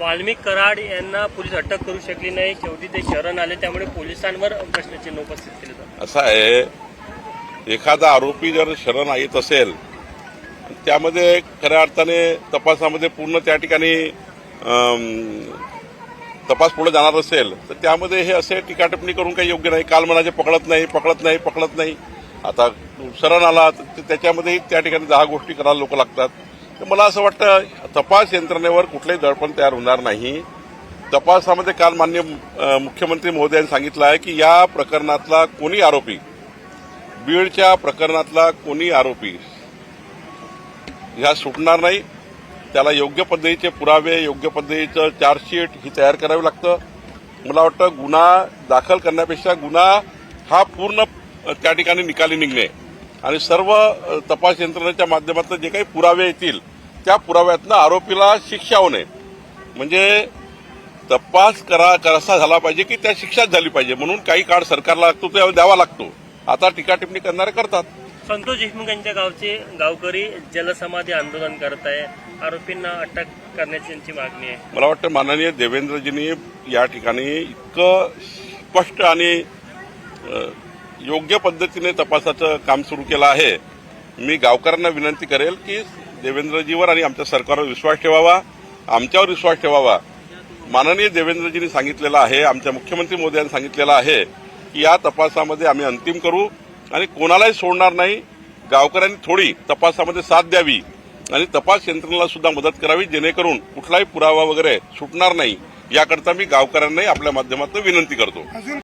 वाल्मिक कराड यांना पोलीस अटक करू शकली नाही. शेवटी ते शरण आले. त्यामुळे पोलिसांवर प्रश्नचिन्ह उपस्थित केले असं आहे एखादा आरोपी जर शरण येत असेल त्यामध्ये खऱ्या अर्थाने तपासामध्ये पूर्ण त्या ठिकाणी तपास पुढे जाणार असेल तर त्यामध्ये हे असे टीकाटिप्पणी करून काही योग्य नाही. काल म्हणाचे पकडत नाही पकडत नाही पकडत नाही. आता शरण आला तर त्याच्यामध्ये त्या ठिकाणी दहा गोष्टी करायला लोक लागतात. तर मला असं वाटतं तपास यंत्रणेवर कुठलंही दडपण तयार होणार नाही. तपासामध्ये काल मान्य मुख्यमंत्री महोदयांनी सांगितलं आहे की या प्रकरणातला कोणी आरोपी बीडच्या प्रकरणातला कोणी आरोपी ह्या सुटणार नाही. त्याला योग्य पद्धतीचे पुरावे योग्य पद्धतीचं चार्जशीट ही तयार करावी लागतं. मला वाटतं गुन्हा दाखल करण्यापेक्षा गुन्हा हा पूर्ण त्या ठिकाणी निकाली निघणे. आणि सर्व तपास यंत्रणेच्या माध्यमातून जे काही पुरावे येतील त्या पुराव्यातनं आरोपीला शिक्षा होणे म्हणजे तपास करा कसा झाला पाहिजे की त्या शिक्षाच झाली पाहिजे. म्हणून काही काळ सरकारला लागतो तो द्यावा लागतो. आता टीका टिप्पणी करणारे करतात. संतोष देशमुख यांच्या गावचे गावकरी जलसमाधी आंदोलन करत आहे आरोपींना अटक करण्याची त्यांची मागणी आहे. मला वाटतं माननीय देवेंद्रजींनी या ठिकाणी इतकं स्पष्ट आणि योग्य पद्धतीने तपासाचं काम सुरू केलं आहे. मी गावकऱ्यांना विनंती करेल की देवेंद्रजीवर आणि आमच्या सरकारवर विश्वास ठेवावा. आमच्यावर विश्वास ठेवावा. माननीय देवेंद्रजींनी सांगितलेलं आहे आमच्या मुख्यमंत्री मोदयांनी सांगितलेलं आहे की या तपासामध्ये आम्ही अंतिम करू आणि कोणालाही सोडणार नाही. गावकऱ्यांनी थोडी तपासामध्ये साथ द्यावी आणि तपास यंत्रणेला सुद्धा मदत करावी जेणेकरून कुठलाही पुरावा वगैरे सुटणार नाही. याकरता मी गावकऱ्यांनाही आपल्या माध्यमातून विनंती करतो.